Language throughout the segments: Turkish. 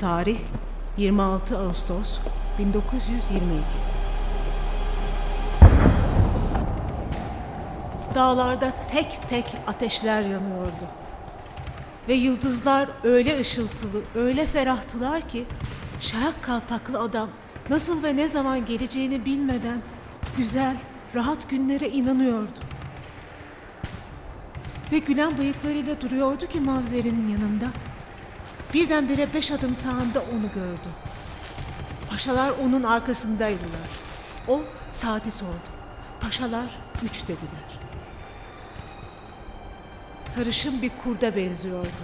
Tarih 26 Ağustos 1922. Dağlarda tek tek ateşler yanıyordu. Ve yıldızlar öyle ışıltılı, öyle ferahtılar ki şayak kalpaklı adam nasıl ve ne zaman geleceğini bilmeden güzel, rahat günlere inanıyordu. Ve gülen bıyıklarıyla duruyordu ki Mavzer'in yanında. Birdenbire beş adım sağında onu gördü. Paşalar onun arkasındaydılar. O saati sordu. Paşalar üç dediler. Sarışın bir kurda benziyordu.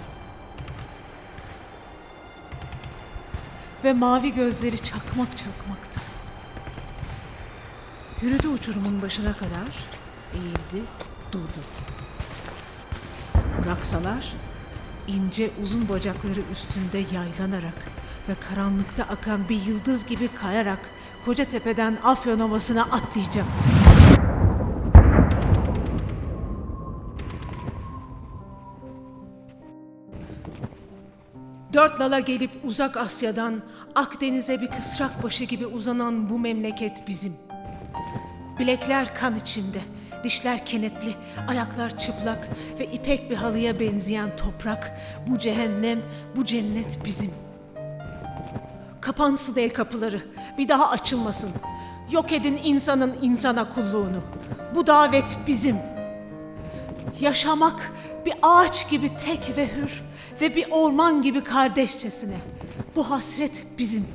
Ve mavi gözleri çakmak çakmaktı. Yürüdü uçurumun başına kadar, eğildi, durdu. Bıraksalar, ince uzun bacakları üstünde yaylanarak ve karanlıkta akan bir yıldız gibi kayarak Kocatepe'den Afyon Ovası'na atlayacaktı. Dört nala gelip uzak Asya'dan Akdeniz'e bir kısrak başı gibi uzanan bu memleket bizim. Bilekler kan içinde, dişler kenetli, ayaklar çıplak ve ipek bir halıya benzeyen toprak, bu cehennem, bu cennet bizim. Kapansın el kapıları, bir daha açılmasın. Yok edin insanın insana kulluğunu. Bu davet bizim. Yaşamak bir ağaç gibi tek ve hür ve bir orman gibi kardeşçesine. Bu hasret bizim.